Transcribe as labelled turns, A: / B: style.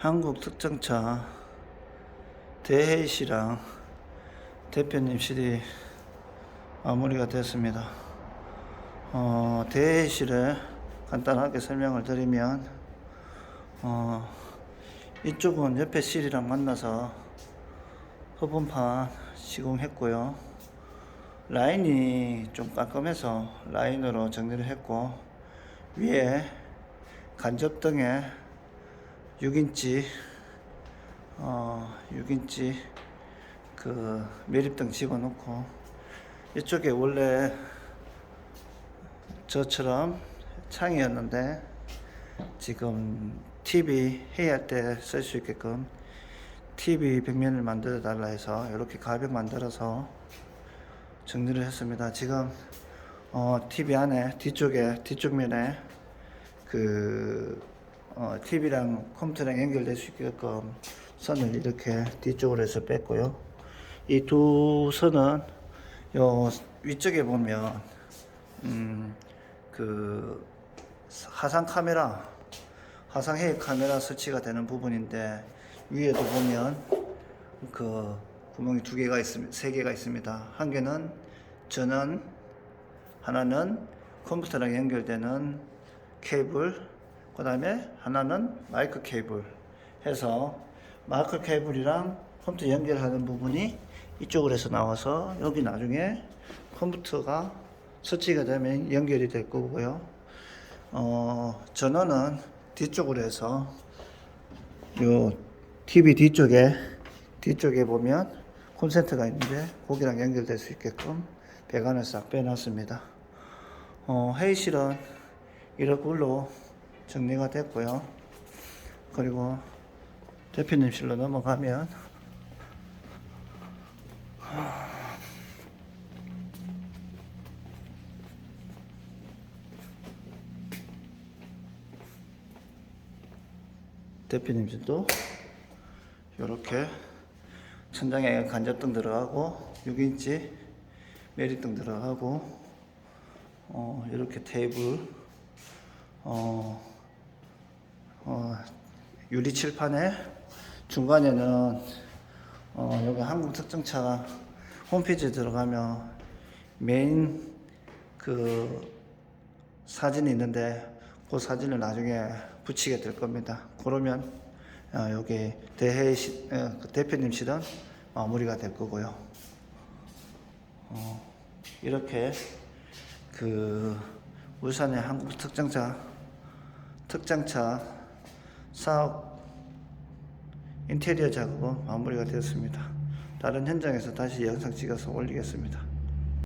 A: 한국 특정차 대회의시랑 대표님실이 마무리가 됐습니다. 어, 대회의실을 간단하게 설명을 드리면 어, 이쪽은 옆에 실이랑 만나서 허분판 시공했고요. 라인이 좀 깔끔해서 라인으로 정리를 했고 위에 간접등에 6인치 어 6인치 그 매립등 집어넣고 이쪽에 원래 저처럼 창이었는데 지금 TV 회의할 때 쓸 수 있게끔 TV 벽면을 만들어 달라 해서 이렇게 가벽 만들어서 정리를 했습니다. 지금 어, TV 안에 뒤쪽에 뒤쪽 면에 그 어, TV랑 컴퓨터랑 연결될 수 있게끔 선을 이렇게 뒤쪽으로 해서 뺐고요. 이 두 선은 요 위쪽에 보면 음, 그 하상 카메라 화상 해외 카메라 설치가 되는 부분인데 위에도 보면 그 구멍이 두 개가 있습니다. 세 개가 있습니다. 한 개는 전원, 하나는 컴퓨터랑 연결되는 케이블, 그 다음에 하나는 마이크 케이블 해서 마이크 케이블이랑 컴퓨터 연결하는 부분이 이쪽으로 해서 나와서 여기 나중에 컴퓨터가 설치가 되면 연결이 될 거고요. 어, 전원은 뒤쪽으로 해서 요 TV 뒤쪽에 뒤쪽에 보면 콘센트가 있는데 거기랑 연결될 수 있게끔 배관을 싹 빼놨습니다. 어, 회의실은 이렇게 로 정리가 됐고요. 그리고 대표님실로 넘어가면 대표님실도 이렇게 천장에 간접등 들어가고 6인치 메리등 들어가고 어, 이렇게 테이블 어, 어, 유리 칠판에 중간에는 어, 여기 한국 특정차 홈페이지에 들어가면 메인 그 사진이 있는데 그 사진을 나중에 붙이게 될 겁니다. 그러면 어, 여기 대회 시, 어, 그 대표님실은 마무리가 될 거고요. 어, 이렇게 그 울산의 한국 특정차 특장차 사업 인테리어 작업은 마무리가 되었습니다. 다른 현장에서 다시 영상 찍어서 올리겠습니다.